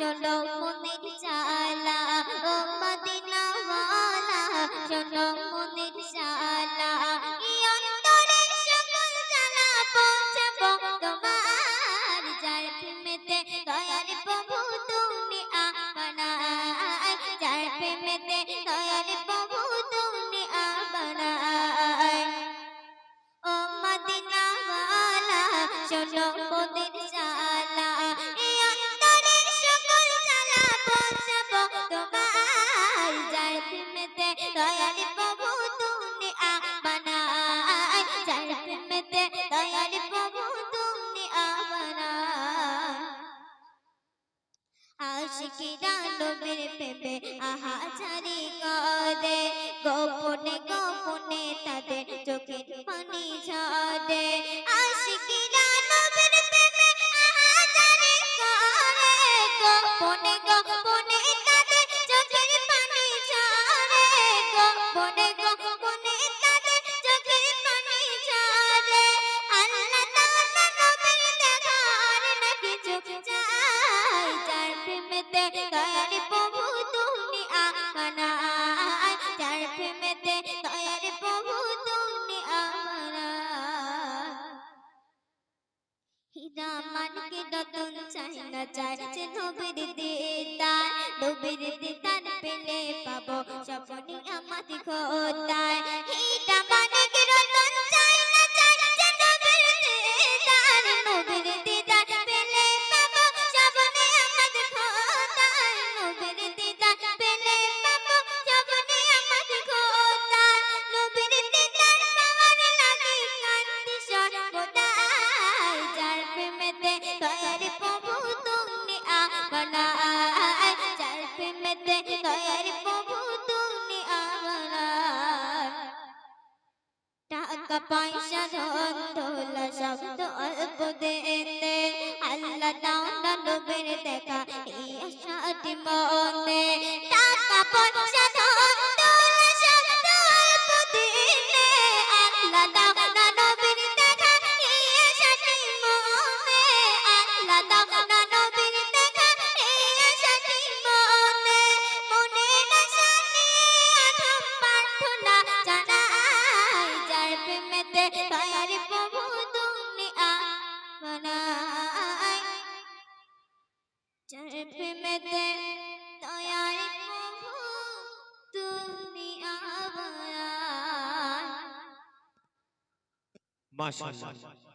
শোনো মনের জালা ও মদিনা ওয়ালা শোনো মনের জালা অন্তরের সকল জ্বালা পৌঁছাবো তোমার, যার প্রেমেতে দয়ার প্রভু তুমি আপনার যার প্রেমেতে দয়ার প্রভু তুমি আপনার ও মদিনা ওয়ালা শোনো প্রেমেতে দয়ার তুমি আপনার যার প্রেমেতে দয়ার প্রভু তুমি আপনার আশিকিরা নবীর প্রেমে আহাজারি করে গোপনে গোপনে না চাই যে নবীর দিদার নবীর দিদার পেলে পাবো স্বপ্নে আমাদের খোদার। হীরা মানকে টাকা পয়সা ধন দৌলা তো অল্প দেখা এই আশাটি মনে প্রেমেতে দয়ায় প্রভু তুমি আপনাই মাশাআল্লাহ।